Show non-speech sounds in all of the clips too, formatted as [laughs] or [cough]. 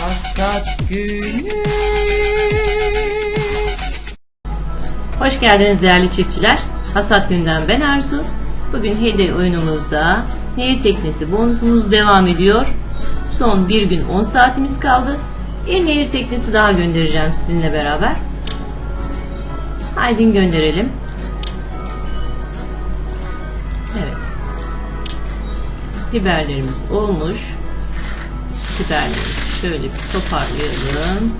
Hasat günü. Hoş geldiniz değerli çiftçiler. Hasat günden ben Arzu. Bugün hediye oyunumuzda nehir teknesi bonusumuz devam ediyor. Son bir gün 10 saatimiz kaldı. Bir nehir teknesi daha göndereceğim sizinle beraber. Haydi gönderelim. Evet. Biberlerimiz olmuş. Biberlerimizi şöyle bir toparlayalım.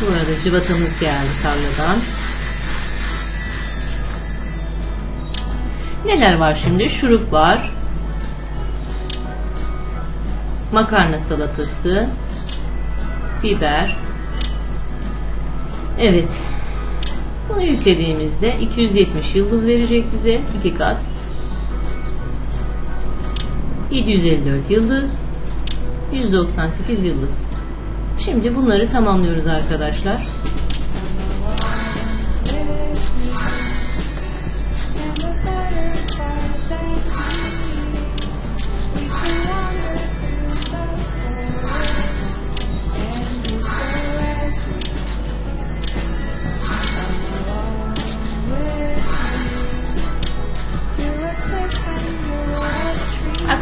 Bu arada cıvatamız geldi tarladan. Neler var şimdi? Şurup var. Makarna salatası. Biber. Evet. Bunu yüklediğimizde 270 yıldız verecek bize. 2 kat. 754 yıldız. 198 yıldız. Şimdi bunları tamamlıyoruz arkadaşlar.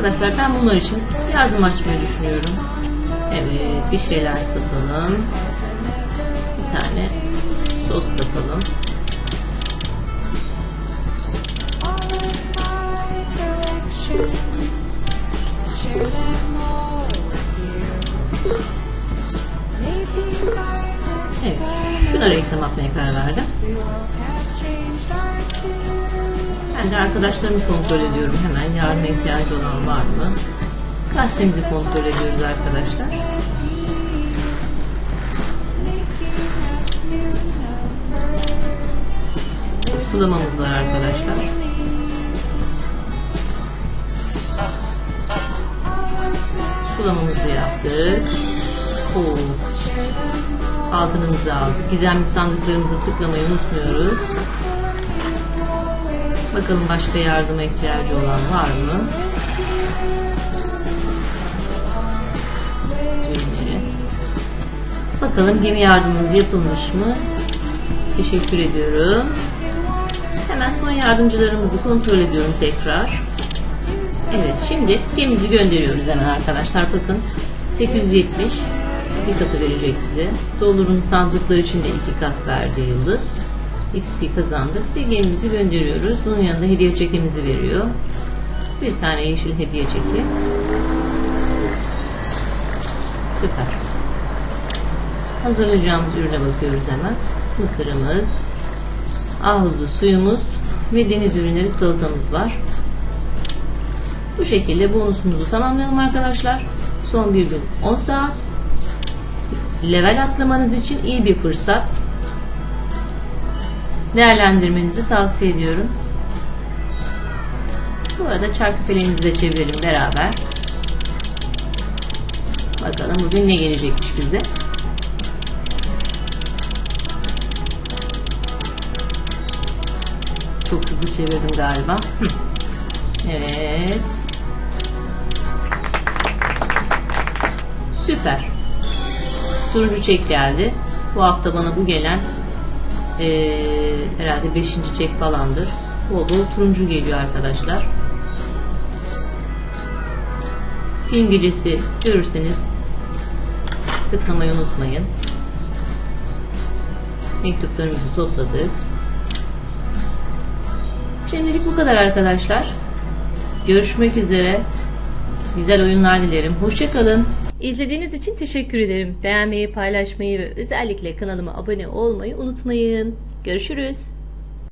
Arkadaşlar ben bunlar için yardım açmayı düşünüyorum. Evet bir şeyler satalım. Bir tane sos satalım. Evet şuna reklam atmaya karar verdim. De arkadaşlarımı kontrol ediyorum hemen. Yardıma ihtiyacı olan var mı? Gazetemizi kontrol ediyoruz arkadaşlar. Sulamamız var arkadaşlar. Sulamamızı yaptık. Oo. Altınımızı aldık. Gizemli sandıklarımızı tıklamayı unutmuyoruz. Bakalım başka yardıma ihtiyacı olan var mı? Ürünleri. Bakalım gemi yardımımız yapılmış mı? Teşekkür ediyorum. Hemen son yardımcılarımızı kontrol ediyorum tekrar. Evet şimdi gemimizi gönderiyoruz hemen arkadaşlar. Bakın 870 bir katı verecek bize. Doların sandıkları için de iki kat verdi yıldız. XP kazandık ve gemimizi gönderiyoruz. Bunun yanında hediye çekimizi veriyor. Bir tane yeşil hediye çeki. Süper. Hazırlayacağımız ürüne bakıyoruz hemen. Mısırımız, ahududu suyumuz ve deniz ürünleri salatamız var. Bu şekilde bonusumuzu tamamlayalım arkadaşlar. Son bir gün 10 saat. Level atlamanız için iyi bir fırsat. Değerlendirmenizi tavsiye ediyorum. Bu arada çarkı feleğimizi de çevirelim beraber. Bakalım bugün ne gelecekmiş bize. Çok hızlı çevirdim galiba. [laughs] Evet. Süper. Turuncu çek geldi. Bu hafta bana bu gelen ee, herhalde 5. çek falandır. Bol bol turuncu geliyor arkadaşlar. Film gecesi görürseniz tıklamayı unutmayın. Mektuplarımızı topladık. Şimdilik bu kadar arkadaşlar. Görüşmek üzere. Güzel oyunlar dilerim. Hoşçakalın. İzlediğiniz için teşekkür ederim. Beğenmeyi, paylaşmayı ve özellikle kanalıma abone olmayı unutmayın. Görüşürüz.